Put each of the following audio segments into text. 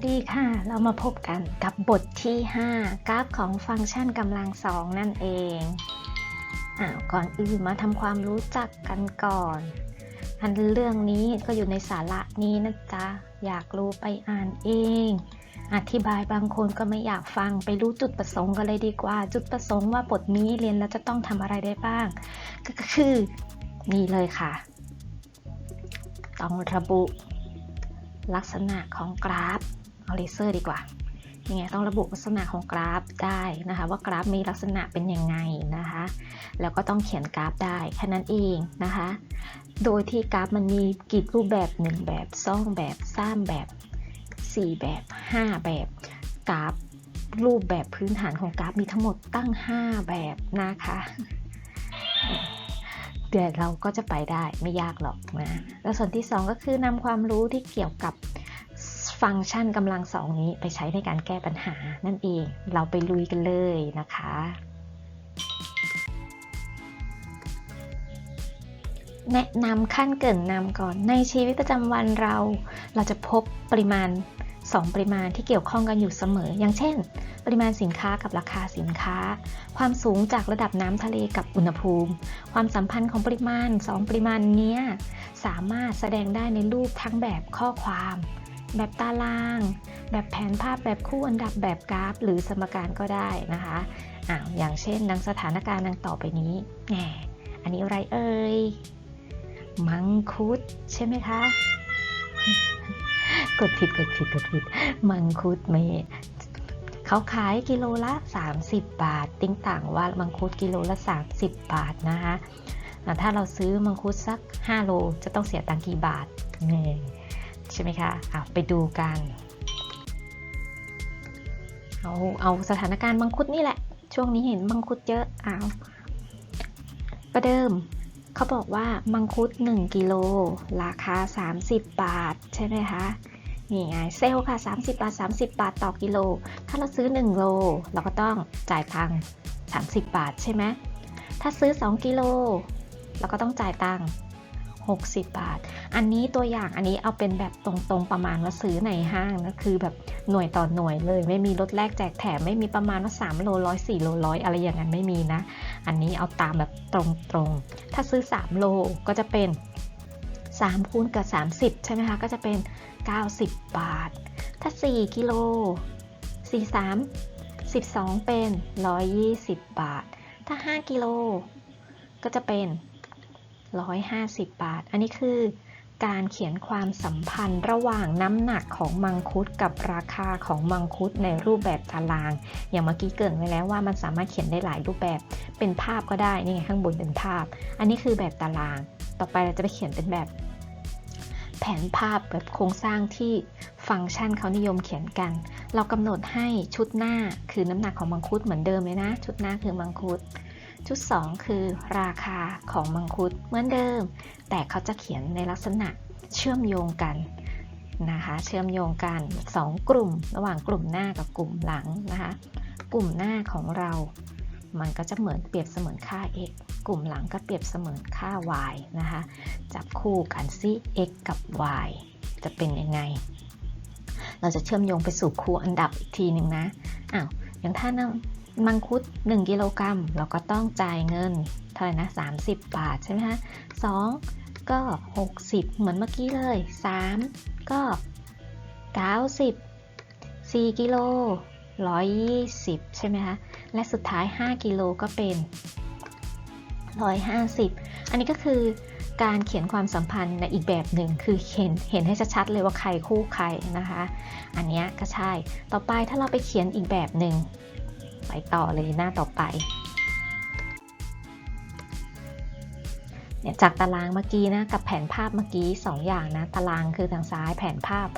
วัสดีค่ะ เรามาพบกันกับบทที่ 5 กราฟของฟังก์ชันกำลังสองนั่นเองอ้าวก่อนอื่นมาทำความรู้จักกันก่อนอันเรื่องนี้ก็อยู่ในสาระนี้นะจ๊ะ อยากรู้ไปอ่านเอง อธิบายบางคนก็ไม่อยากฟังไปรู้จุดประสงค์กันเลยดีกว่า จุดประสงค์ว่าบทนี้เรียนแล้วจะต้องทำอะไรได้บ้าง ก็คือนี่เลยค่ะ ต้องระบุลักษณะของกราฟ เอาเลเซอร์ดีกว่ายังไงต้องระบุลักษณะของกราฟได้นะคะ ว่ากราฟมีลักษณะเป็นยังไงนะคะ แล้วก็ต้องเขียนกราฟได้แค่นั้นเองนะคะ โดยที่กราฟมันมีกี่รูปแบบ 1 แบบ2แบบ3แบบ 4 แบบ 5 แบบกราฟรูปแบบพื้นฐานของกราฟมีทั้งหมดตั้ง 5 แบบนะคะเดี๋ยวเราก็จะไปได้ไม่ยากหรอกนะ แล้วส่วนที่ 2 ก็คือนำความรู้ที่เกี่ยวกับ ฟังก์ชันกำลังสองนี้ไปใช้ในการแก้ปัญหานั่นเอง เราไปลุยกันเลยนะคะ แนะนำขั้นเกินนำก่อน ในชีวิตประจำวันเรา เราจะพบปริมาณ 2 ปริมาณที่เกี่ยวข้องกันอยู่เสมอ อย่างเช่น ปริมาณสินค้ากับราคาสินค้า ความสูงจากระดับน้ำทะเลกับอุณหภูมิ ความสัมพันธ์ของปริมาณ 2 ปริมาณนี้สามารถแสดงได้ในรูปทั้งแบบข้อความ แบบตาราง แบบแผนภาพแบบคู่อันดับแบบกราฟ หรือสมการก็ได้นะคะอ่าอย่างเช่นดังสถานการณ์ดังต่อไปนี้แหมอันนี้อะไรเอ่ยมังคุดใช่ไหมคะกดผิดกดผิดกดผิด มังคุดเมเขาขายกิโลละ 30 บาท ติ้งต่างว่ามังคุดกิโลละ 30 บาทนะคะถ้าเราซื้อมังคุดสัก 5 โลจะต้องเสียตังค์กี่บาทนี่ ใช่ไหมคะอะไปดูกันเอาเอาสถานการณ์มังคุดนี่แหละ ช่วงนี้เห็นมังคุดเยอะเอาประเดิมเขาบอกว่ามังคุด 1 กิโล ราคา 30 บาท ใช่ไหมคะนี่ไงเซลค่ะ 30 บาท 30 บาทต่อกิโล ถ้าเราซื้อ 1 โล เราก็ต้องจ่ายตังค์30 บาทใช่ไหมถ้าซื้อ 2 กิโล เราก็ต้องจ่ายตังค์ 60 บาท อันนี้ตัวอย่างอันนี้เอาเป็นแบบตรงๆประมาณว่าซื้อในห้างนะคือแบบหน่วยต่อหน่วยเลย ไม่มีลดแลกแจกแถมไม่มีประมาณว่า3โลร้อย4โลร้อยอะไรอย่างนั้นไม่มีนะ อันนี้เอาตามแบบตรงๆ ถ้าซื้อ 3 โลก็จะเป็น 3 คูณกับ 30 ใช่ไหมคะ ก็จะเป็น 90 บาท ถ้า 4 กิโล 4 3 12 เป็น 120 บาท ถ้า 5 กิโล ก็จะเป็น 150 บาท อันนี้คือการเขียนความสัมพันธ์ระหว่างน้ำหนักของมังคุดกับราคาของมังคุดในรูปแบบตาราง อย่างเมื่อกี้เกินไว้แล้วว่ามันสามารถเขียนได้หลายรูปแบบ เป็นภาพก็ได้ นี่ไงข้างบนเป็นภาพ อันนี้คือแบบตาราง ต่อไปเราจะไปเขียนเป็นแบบ แผนภาพแบบโครงสร้างที่ฟังก์ชันเขานิยมเขียนกัน เรากำหนดให้ชุดหน้าคือน้ำหนักของมังคุดเหมือนเดิมเลยนะ ชุดหน้าคือมังคุด ชุด 2 คือราคาของมังคุดเหมือนเดิม แต่เขาจะเขียนในลักษณะเชื่อมโยงกันนะคะเชื่อมโยงกัน 2 กลุ่ม ระหว่างกลุ่มหน้ากับกลุ่มหลังนะคะกลุ่มหน้าของเรา มันก็จะเหมือนเปรียบเสมือนค่า x กลุ่มหลังก็เปรียบเสมือนค่า y นะคะจับคู่กันซิ x กับ y จะเป็นยังไง เราจะเชื่อมโยงไปสู่คู่อันดับอีกทีหนึ่งนะอ้าวอย่างถ้านะ มังคุด 1 กิโลกรัมเราก็ต้องจ่ายเงินเท่าไหร่นะ 30 บาทใช่ไหมคะ2ก็ 60 เหมือนเมื่อกี้เลย 3 ก็ 90 4 กิโล 120 ใช่ไหมคะ และสุดท้าย 5 กิโลก็เป็น 150 อันนี้ก็คือการเขียนความสัมพันธ์ในอีกแบบหนึ่งคือเห็นเห็นให้ชัดๆเลยว่าใครคู่ใครนะคะ อันนี้ก็ใช่ ต่อไปถ้าเราไปเขียนอีกแบบหนึ่ง ไปต่อเลยหน้าต่อไปเนี่ยจากตารางเมื่อกี้นะกับแผนภาพเมื่อกี้ 2 อย่างนะตารางคือทางซ้ายแผนภาพ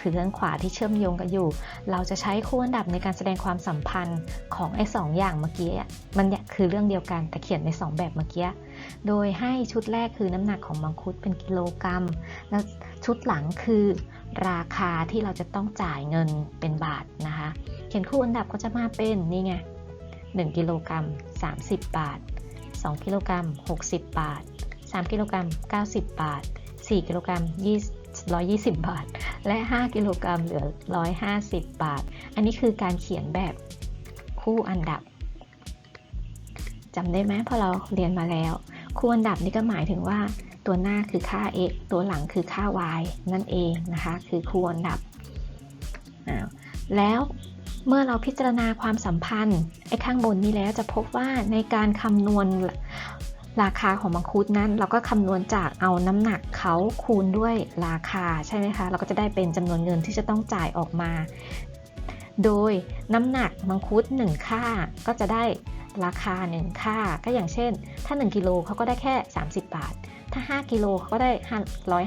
คือทางขวาที่เชื่อมโยงกันอยู่ เราจะใช้คู่อันดับในการแสดงความสัมพันธ์ของไอ้สออย่างเมื่อกี้มันคือเรื่องเดียวกันแต่เขียนใน 2 แบบเมื่อกี้โดยให้ชุดแรกคือน้ำหนักของมังคุดเป็นกิโลกรัม แล้วชุดหลังคือราคาที่เราจะต้องจ่ายเงินเป็นบาทนะคะ ขียนคู่อันดับก็จะมาเป็นนี่ไง1กิโลกรัม30 บาท 2กิโลกรัม60 บาท 3กิโลกรัม90 บาท 4กิโลกรัม120 บาท และ 5 กิโลกรัมเหลือ 150 บาท อันนี้คือการเขียนแบบคู่อันดับจำได้ไหมพอเราเรียนมาแล้ว คู่อันดับนี่ก็หมายถึงว่าตัวหน้าคือค่า x ตัวหลังคือค่า y นั่นเองนะคะ คือคู่อันดับอ้าวแล้ว เมื่อเราพิจารณาความสัมพันธ์ไอ้ข้างบนนี้แล้วจะพบว่าในการคำนวณราคาของมังคุดนั้น เราก็คำนวณจากเอาน้ำหนักเขาคูณด้วยราคาใช่ไหมคะ เราก็จะได้เป็นจำนวนเงินที่จะต้องจ่ายออกมา โดยน้ำหนักมังคุด1 ค่าก็จะได้ราคา 1 ค่า ก็อย่างเช่น ถ้า 1กิโลเขาก็ได้แค่ 30 บาท ถ้า 5กิโลเขาก็ได้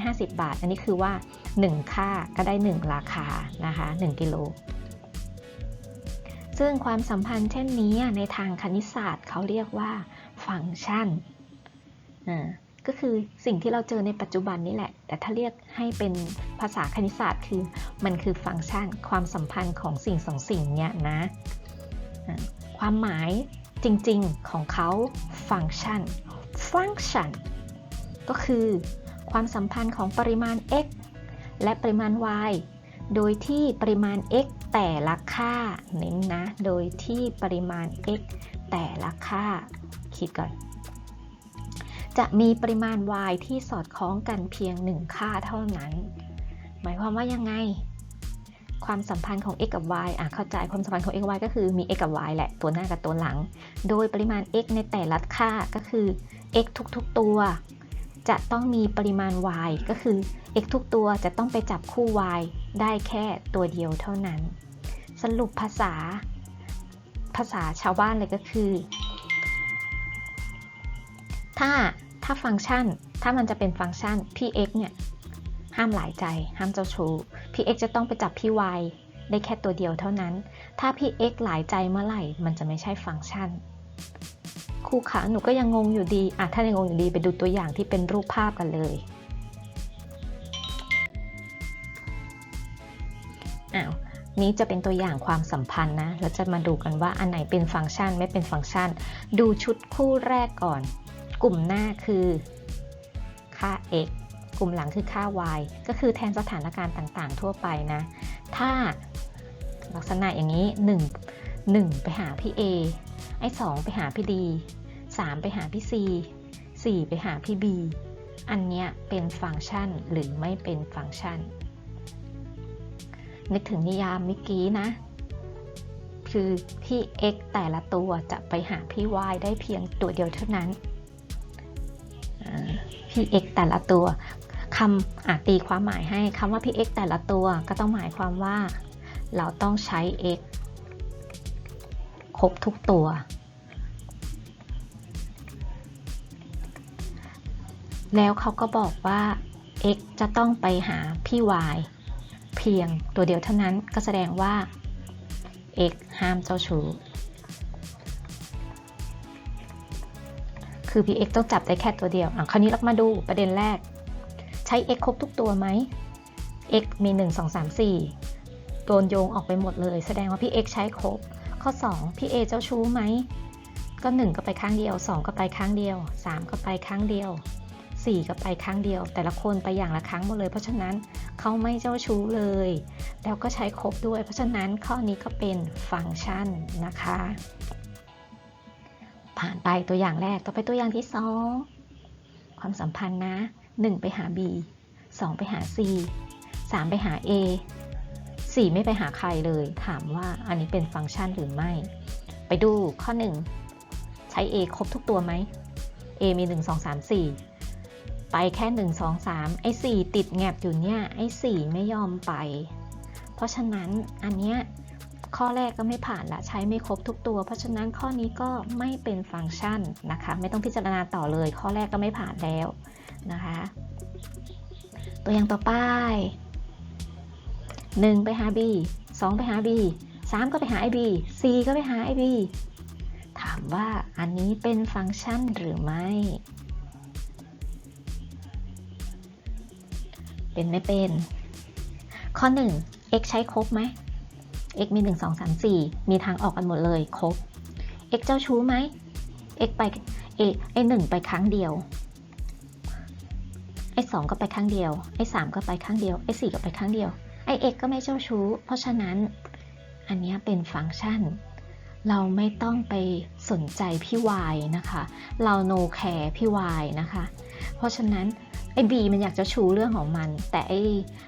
150 บาท อันนี้คือว่า 1 ค่าก็ได้ 1 ราคานะคะ1กิโล ซึ่งความสัมพันธ์เช่นนี้ในทางคณิตศาสตร์เขาเรียกว่าฟังก์ชันอ่าก็คือสิ่งที่เราเจอในปัจจุบันนี่แหละ แต่ถ้าเรียกให้เป็นภาษาคณิตศาสตร์คือมันคือฟังก์ชัน ความสัมพันธ์ของสิ่งสองสิ่งเนี้ยนะความหมายจริงๆของเขาฟังก์ชันฟังก์ชันก็คือความสัมพันธ์ของปริมาณ x และปริมาณ y โดยที่ปริมาณ x แต่ละค่าเน้นนะ โดยที่ปริมาณ x แต่ละค่าคิดก่อน จะมีปริมาณ y ที่สอดคล้องกันเพียง 1 ค่าเท่านั้น หมายความว่ายังไง ความสัมพันธ์ของ x กับ y อะเข้าใจความสัมพันธ์ของ x กับ y ก็คือมี x กับ y แหละตัวหน้ากับตัวหลัง โดยปริมาณ x ในแต่ละค่าก็คือ x ทุกๆตัว จะต้องมีปริมาณ y ก็คือ x ทุกตัวจะต้องไปจับคู่ y ได้แค่ตัวเดียวเท่านั้น สรุปภาษา ภาษาชาวบ้านเลยก็คือ ถ้าถ้าฟังก์ชัน ถ้ามันจะเป็นฟังก์ชันพี่ x เนี่ยห้ามหลายใจ ห้ามเจ้าชู้พี่ x จะต้องไปจับพี่ y ได้แค่ตัวเดียวเท่านั้น ถ้าพี่ x หลายใจเมื่อไหร่ มันจะไม่ใช่ฟังก์ชัน ครูขาหนูก็ยังงงอยู่ดีอะถ้ายังงงอยู่ดีไปดูตัวอย่างที่เป็นรูปภาพกันเลยอ้าวนี้จะเป็นตัวอย่างความสัมพันธ์นะเราจะมาดูกันว่าอันไหนเป็นฟังก์ชันไม่เป็นฟังก์ชัน ดูชุดคู่แรกก่อน กลุ่มหน้าคือค่า x กลุ่มหลังคือค่า y ก็คือแทนสถานการณ์ต่างๆ ทั่วไปนะ ถ้าลักษณะอย่างนี้ 1 1 ไปหาพี่ a ไอ้2ไปหาพี่ d 3ไปหาพี่ c 4ไปหาพี่ b อันเนี้ยเป็นฟังก์ชันหรือไม่เป็นฟังก์ชัน นึกถึงนิยามเมื่อกี้นะ คือพี่ x แต่ละตัวจะไปหาพี่ y ได้เพียงตัวเดียวเท่านั้นพี่ x แต่ละตัวคำอาตีความหมายให้คำว่าพี่ x แต่ละตัวก็ต้องหมายความว่า เราต้องใช้ x ครบทุกตัว แล้วเขาก็บอกว่า x จะต้องไปหาพี่ y เพียงตัวเดียวเท่านั้นก็แสดงว่า x ห้ามเจ้าชู้คือ px ต้องจับได้แค่ตัวเดียวอะคราวนี้เรามาดูประเด็นแรก ใช้ x ครบทุกตัวไหม x มี 1 2 3 4 โดนโยงออกไปหมดเลย แสดงว่าพี่ x ใช้ครบ ข้อ 2 พี่ a เจ้าชู้ไหม ก็ 1 ก็ไปข้างเดียว 2 ก็ไปข้างเดียว 3 ก็ไปข้างเดียว 4 ก็ไปครั้งเดียว แต่ละคนไปอย่างละครั้งหมดเลย เพราะฉะนั้นเขาไม่เจ้าชู้เลย แล้วก็ใช้ครบด้วย เพราะฉะนั้นข้อนี้ก็เป็นฟังก์ชันนะคะ ผ่านไปตัวอย่างแรก ต่อไปตัวอย่างที่ 2 ความสัมพันธ์นะ 1 ไปหา B 2 ไปหา C 3 ไปหา A 4 ไม่ไปหาใครเลย ถามว่าอันนี้เป็นฟังก์ชันหรือไม่ ไปดูข้อ 1 ใช้ A ครบทุกตัวไหม A มี 1 2 3 4 ไปแค่ 1 2 3 ไอ้ 4 ติดแงบอยู่เนี่ยไอ้ 4 ไม่ยอมไป เพราะฉะนั้นอันเนี้ยข้อแรกก็ไม่ผ่านละใช้ไม่ครบทุกตัว เพราะฉะนั้นข้อนี้ก็ไม่เป็นฟังก์ชันนะคะ ไม่ต้องพิจารณาต่อเลย ข้อแรกก็ไม่ผ่านแล้วนะคะ ตัวอย่างต่อไป 1 ไปหา B 2 ไปหา B 3 ก็ไปหา IB 4 ก็ไปหา IB ถามว่าอันนี้เป็นฟังก์ชันหรือไม่ เป็นไม่เป็น ข้อ 1 x ใช้ครบไหม x มี 1 2 3 4 มีทางออกกันหมดเลยครบ x เจ้าชู้ไหม x ไป a ไอ1ไปครั้งเดียว ไอสองก็ไปข้งเดียว ไอสามก็ไปข้งเดียว ไอสี่ก็ไปข้งเดียว ไอ้ x ก็ไม่เจ้าชู้ เพราะฉะนั้นอันนี้เป็นฟังก์ชัน เราไม่ต้องไปสนใจพี่ y นะคะ เรา no care พี่ y นะคะ เพราะฉะนั้นไอ้ b มันอยากจะชู้เรื่องของมัน แต่ไอ้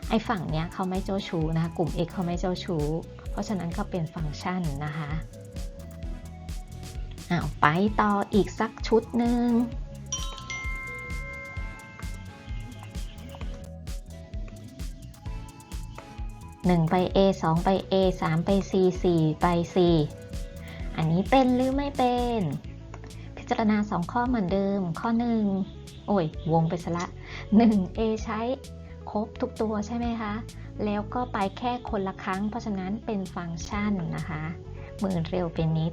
ไอ้ฝั่งเนี้ยเขาไม่เจ้าชู้นะคะกลุ่ม x เขาไม่เจ้าชู้ เพราะฉะนั้นก็เป็นฟังก์ชันนะคะอ้าวไปต่ออีกสักชุดหนึ่ง 1 ไป A 2 ไป A 3 ไป C 4 ไป C อันนี้เป็นหรือไม่เป็น พิจารณา 2 ข้อเหมือนเดิม ข้อ 1 โอ้ย วงไปซะละ 1 A ใช้ครบทุกตัวใช่ไหมคะ แล้วก็ไปแค่คนละครั้ง เพราะฉะนั้นเป็นฟังก์ชันนะคะ มือเร็วเป็นนิด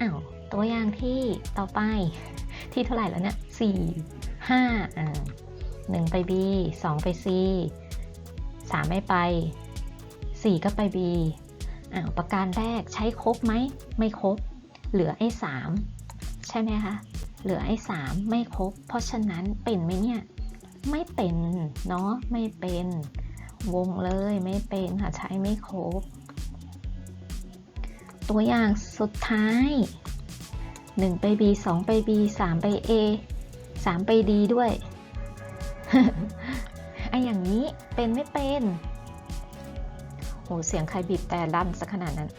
อ้าวตัวอย่างที่ต่อไปที่เท่าไหร่แล้วเนี่ย4 5อ่า1ไป B 2 ไป C 3 ไม่ไป 4 ก็ไป B อ่าประการแรกใช้ครบไหม ไม่ครบ เหลือไอ้3ใช่ไหมคะ เหลือไอ้3ไม่ครบ เพราะฉะนั้นเป็นไหมเนี่ย ไม่เป็นเนาะ ไม่เป็น วงเลยไม่เป็นค่ะใช้ไม่ครบ ตัวอย่างสุดท้าย 1 ไป B 2 ไป B 3 ไป A 3 ไป D ด้วยไออย่างนี้เป็นไม่เป็น โหเสียงใครบีบแต่ลั่นสักขนาดนั้น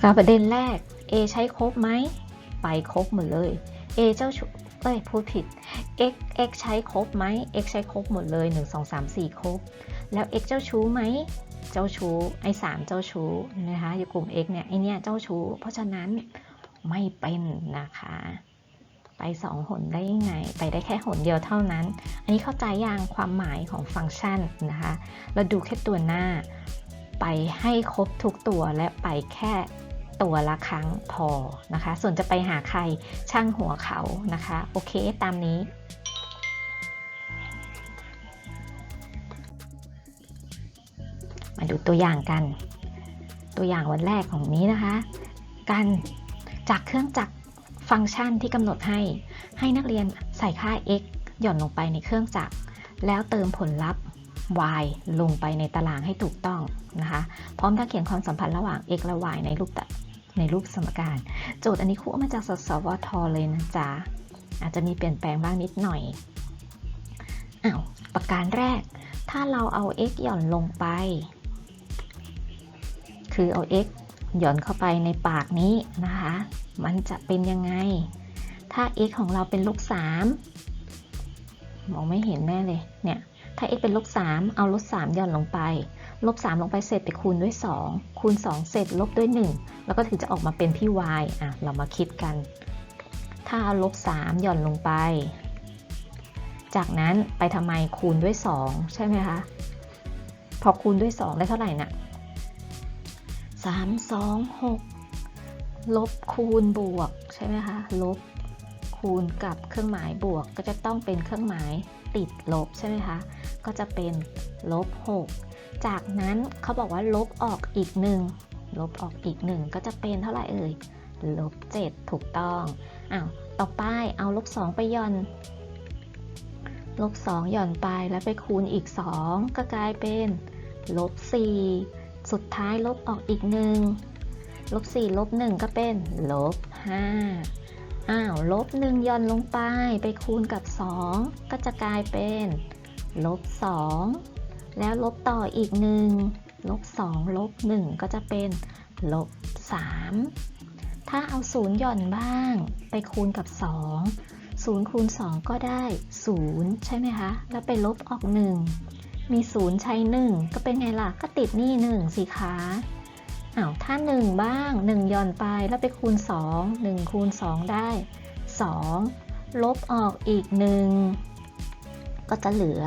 ครับประเด็นแรก A ใช้ครบไหม ไปครบหมดเลย A เจ้าชูเอ้ยพูดผิด x x ใช้ครบไหม x ใช้ครบหมดเลย 1 2 3 4 ครบ แล้ว x เจ้าชู้ไหม เจ้าชู้ ไอ้3เจ้าชู้นะคะอยู่กลุ่ม x เนี่ย ไอเนี่ยเจ้าชู้ เพราะฉะนั้นไม่เป็นนะคะ ไปสองหนได้ยังไง ไปได้แค่หนเดียวเท่านั้น อันนี้เข้าใจอยังความหมายของฟังก์ชันนะคะ เราดูแค่ตัวหน้า ไปให้ครบทุกตัวและไปแค่ตัวละครั้งพอนะคะ ส่วนจะไปหาใครช่างหัวเขานะคะ โอเคตามนี้มาดูตัวอย่างกัน ตัวอย่างวันแรกของนี้นะคะการจากเครื่องจักร ฟังก์ชันที่กำหนดให้ ให้นักเรียนใส่ค่า x หย่อนลงไปในเครื่องจักร แล้วเติมผลลัพธ์ y ลงไปในตารางให้ถูกต้องนะคะ พร้อมทั้งเขียนความสัมพันธ์ระหว่าง x และ y ในรูปในรูปสมการ โจทย์อันนี้ครูเอามาจากสสวทเลยนะจ๊ะ อาจจะมีเปลี่ยนแปลงบ้างนิดหน่อย อ้าวประการแรก ถ้าเราเอา x หย่อนลงไป คือเอา x หย่อนเข้าไปในปากนี้นะคะ มันจะเป็นยังไง ถ้า x ของเราเป็นลบ3มองไม่เห็นแน่เลย เนี่ย ถ้า x เป็นลบ3เอาลบ3หย่อนลงไป ลบ3ลงไปเสร็จไปคูณด้วย 2 คูณ 2 เสร็จลบด้วย 1 แล้วก็ถึงจะออกมาเป็นพี่ y อะ เรามาคิดกัน ถ้าเอาลบ3หย่อนลงไป จากนั้นไปทำไมคูณด้วย 2 ใช่ไหมคะ พอคูณด้วย 2 ได้เท่าไหร่นะ่ะ 3 2 6 ลบคูณบวกใช่ไหมคะ ลบคูณกับเครื่องหมายบวกก็จะต้องเป็นเครื่องหมายติดลบใช่ไหมคะ ก็จะเป็นลบ6จากนั้นเขาบอกว่าลบออกอีกหนึ่งลบออกอีกหนึ่งก็จะเป็นเท่าไหร่เอ่ย ลบ7ถูกต้องอ้าวต่อไปเอาลบ2ไปย่อน ลบ2หย่อนไปแล้วไปคูณอีก 2 ก็กลายเป็นลบ4 สุดท้ายลบออกอีกหนึ่งลบ4ลบ1ก็เป็นลบ5อ้าวลบ1ย่อนลงไปไปคูณกับ 2 ก็จะกลายเป็นลบ2แล้วลบต่ออีก1ลบ2ลบ1ก็จะเป็นลบ3ถ้าเอา0หย่อนบ้าง ไปคูณกับ 2 0คูณ2ก็ได้ 0 ใช่ไหมคะ แล้วไปลบออก 1 มี0ใช้1ก็เป็นไงล่ะ ก็ติดนี่1สิคะอ้าวถ้า1บ้าง1ย่อนไปแล้วไปคูณ2 1คูณ2ได้2ลบออกอีก1ก็จะเหลือ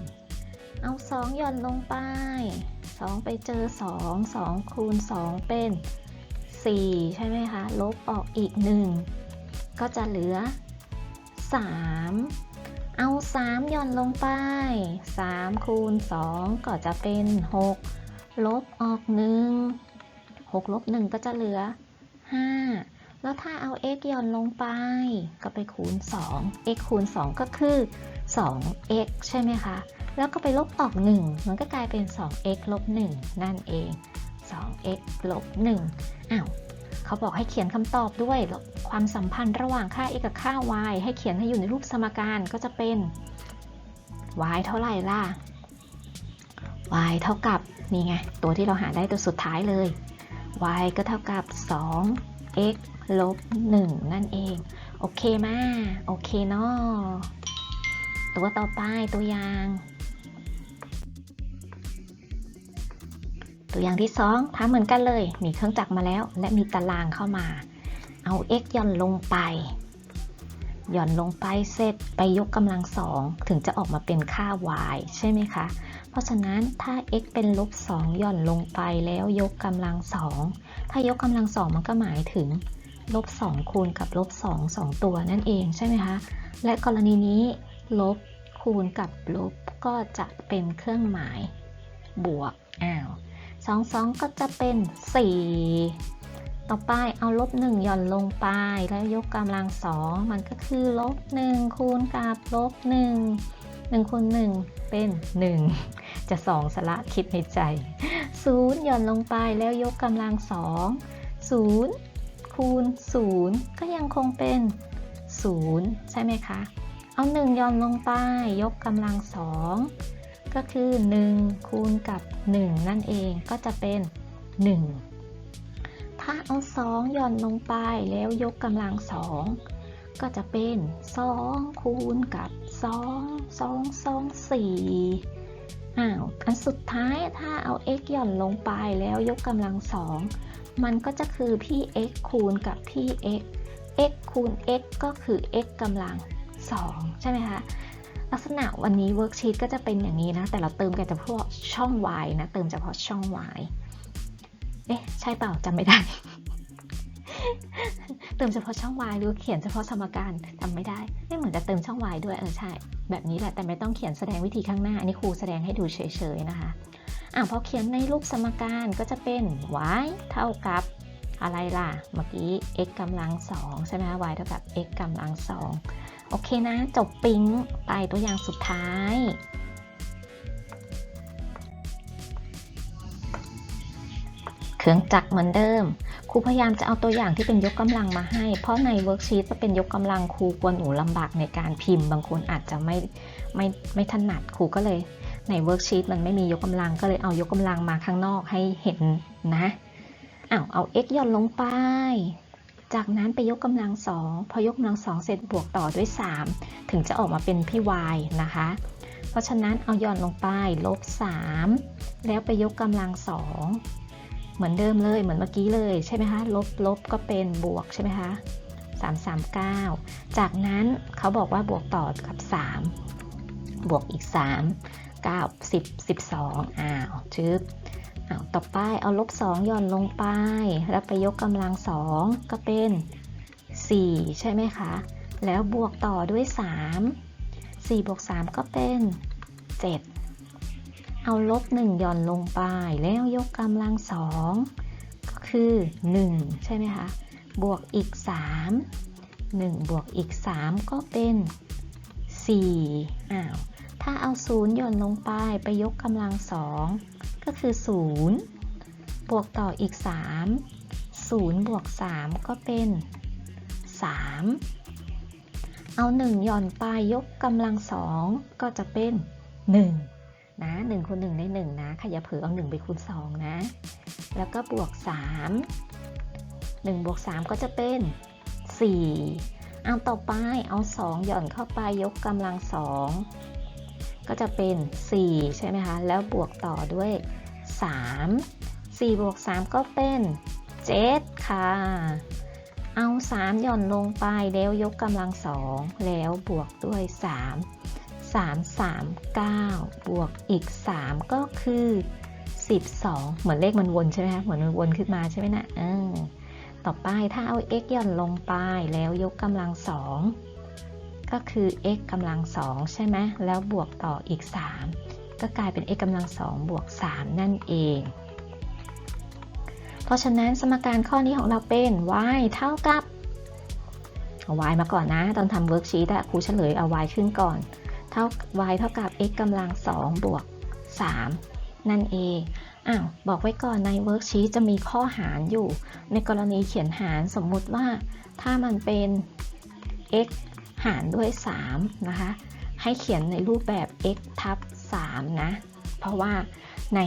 1เอา2ย่อนลงไป2ไปเจอ2 2คูณ2เป็น4ใช่ไหมคะ ลบออกอีก1ก็จะเหลือ3 เอา3ย่อนลงไป 3 คูณ 2 ก็จะเป็น 6 ลบออก 1 6 ลบ 1 ก็จะเหลือ 5 แล้วถ้าเอา x หย่อนลงไป ก็ไปคูณ 2 x คูณ 2 ก็คือ 2x ใช่ไหมคะ แล้วก็ไปลบออก 1 มันก็กลายเป็น 2x ลบ 1 นั่นเอง 2x ลบ 1 อ้าว เขาบอกให้เขียนคำตอบด้วย ความสัมพันธ์ระหว่างค่า x กับค่า y ให้เขียนให้อยู่ในรูปสมการก็จะเป็น y เท่าไหร่ล่ะ y เท่ากับนี่ไง ตัวที่เราหาได้ตัวสุดท้ายเลย y ก็เท่ากับ 2x ลบ 1 นั่นเอง โอเคมาโอเคเนาะตัวต่อไปตัวอย่าง ตัวอย่างที่ 2ทำเหมือนกันเลย มีเครื่องจักรมาแล้ว และมีตารางเข้ามา เอา x ย่อนลงไป หย่อนลงไปเสร็จไปยกกำลังสองถึงจะออกมาเป็นค่า y ใช่ไหมคะ เพราะฉะนั้นถ้า x เป็นลบ2หย่อนลงไปแล้วยกกำลังสองถ้ายกกำลังสองมันก็หมายถึงลบ2คูณกับลบ2 2 ตัวนั่นเองใช่ไหมคะ และกรณีนี้ลบคูณกับลบก็จะเป็นเครื่องหมายบวกอ้าว สองสองก็จะเป็น 4 ต่อไปเอาลบ1หย่อนลงไป แล้วยกกำลังสองมันก็คือลบ1คูณกับลบ1 1คูณ1เป็น 1 จะ2สละคิดในใจ 0 หย่อนลงไปแล้วยกกำลังสอง0คูณ 0 ก็ยังคงเป็น 0 ใช่ไหมคะ เอา 1ย่อนลงไป ยกกำลังสอง ก็คือ 1 คูณกับ 1 นั่นเองก็จะเป็น 1 ถ้าเอา 2 หย่อนลงไปแล้วยกกำลังสองก็จะเป็น 2 คูณกับ 2 2 2 4อ้าวอันสุดท้ายถ้าเอา x หย่อนลงไปแล้วยกกำลังสอง มันก็จะคือพี่ x คูณกับพี่ x x คูณ x ก็คือ x กำลัง2ใช่ไหมคะ ลักษณะวันนี้เวิร์กชีตก็จะเป็นอย่างนี้นะ แต่เราเติมกันเฉพาะช่อง y นะ เติมเฉพาะช่อง y เอ๊ะ ใช่เปล่าจำไม่ได้ เติมเฉพาะช่อง y หรือเขียนเฉพาะสมการจำไม่ได้ไม่เหมือนจะเติมช่อง y ด้วยเออใช่ แบบนี้แหละแต่ไม่ต้องเขียนแสดงวิธีข้างหน้า อันนี้ครูแสดงให้ดูเฉยๆนะคะอะพอเขียนในรูปสมการก็จะเป็น y เท่ากับอะไรล่ะ เมื่อกี้ x กำลัง2ใช่ไหม y เท่ากับ x กำลัง2 โอเคนะ จบปิ๊งไปตัวอย่างสุดท้าย เครื่องจักรเหมือนเดิม ครูพยายามจะเอาตัวอย่างที่เป็นยกกำลังมาให้ เพราะในเวิร์กชีตจะเป็นยกกำลังครูกลัวหนูลำบากในการพิมพ์ บางคนอาจจะไม่ไม่ไม่ถนัดครูก็เลยในเวิร์กชีตมันไม่มียกกำลังก็เลยเอายกกำลังมาข้างนอกให้เห็นนะอ้าวเอา x ย่อนลงไป จากนั้นไปยกกำลังสองพอยกกำลังสองเสร็จบวกต่อด้วย 3 ถึงจะออกมาเป็นพี่ y นะคะ เพราะฉะนั้นเอาย่อนลงไปลบ 3 แล้วไปยกกำลังสองเหมือนเดิมเลยเหมือนเมื่อกี้เลยใช่ไหมคะลบลบก็เป็นบวกใช่ไหมคะ339 จากนั้นเขาบอกว่าบวกต่อกับ 3 บวกอีก 3 9 10 12 อ้าวชึบ อ้าต่อไปเอาลบ2หย่อนลงไป แล้วไปยกกำลัง2ก็เป็น 4 ใช่ไหมคะ แล้วบวกต่อด้วย 3 4บวก3ก็เป็น 7 เอาลบ1หย่อนลงไป แล้วยกกำลัง2ก็คือ 1 ใช่ไหมคะ บวกอีก 3 1 บวกอีก 3 ก็เป็น 4 อ้าว ถ้าเอา0หย่อนลงไปไปยกกำลัง2ก็คือ0บวกต่ออีก3 0บวก3ก็เป็น3เอา1หย่อนไปยกกำลัง2ก็จะเป็น1นะ1คูณ1ได้1นะค่ะอย่าเผลอเอา1ไปคูณ2นะ แล้วก็บวก3 1บวก3ก็จะเป็น4เอาต่อไปเอา2หย่อนเข้าไปยกกำลัง2 ก็จะเป็น 4 ใช่ไหมคะ แล้วบวกต่อด้วย 3 4 บวก 3 ก็เป็น 7 ค่ะ เอา 3 หย่อนลงไปแล้วยกกำลัง2แล้วบวกด้วย 3 3 3 9 บวกอีก 3 ก็คือ 12 เหมือนเลขมันวนใช่ไหมคะเหมือนมันวนขึ้นมาใช่ไหมนะต่อไปถ้าเอา x หย่อนลงไปแล้วยกกำลัง2 ก็คือ x กำลัง2ใช่ไหมแล้วบวกต่ออีก 3 ก็กลายเป็น x กำลัง2บวก 3 นั่นเอง เพราะฉะนั้นสมการข้อนี้ของเราเป็น y เท่ากับ y มาก่อนนะ ตอนทำเวิร์กชีตอะครูเฉลยเอา y ขึ้นก่อน เท่า y เท่ากับ x กำลัง2บวก 3 นั่นเองอ้าวบอกไว้ก่อนในเวิร์กชีตจะมีข้อหารอยู่ ในกรณีเขียนหารสมมุติว่าถ้ามันเป็น x หารด้วย 3 นะคะ ให้เขียนในรูปแบบ x ทับ3นะ เพราะว่าใน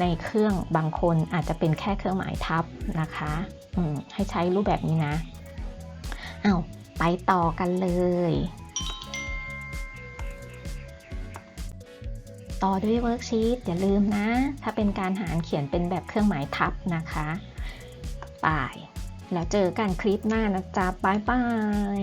ในเครื่องบางคนอาจจะเป็นแค่เครื่องหมายทับนะคะให้ใช้รูปแบบนี้นะเอาไปต่อกันเลย ต่อด้วยเวิร์กชีตอย่าลืมนะ ถ้าเป็นการหารเขียนเป็นแบบเครื่องหมายทับนะคะไปแล้วเจอกันคลิปหน้านะจ๊ะบายบาย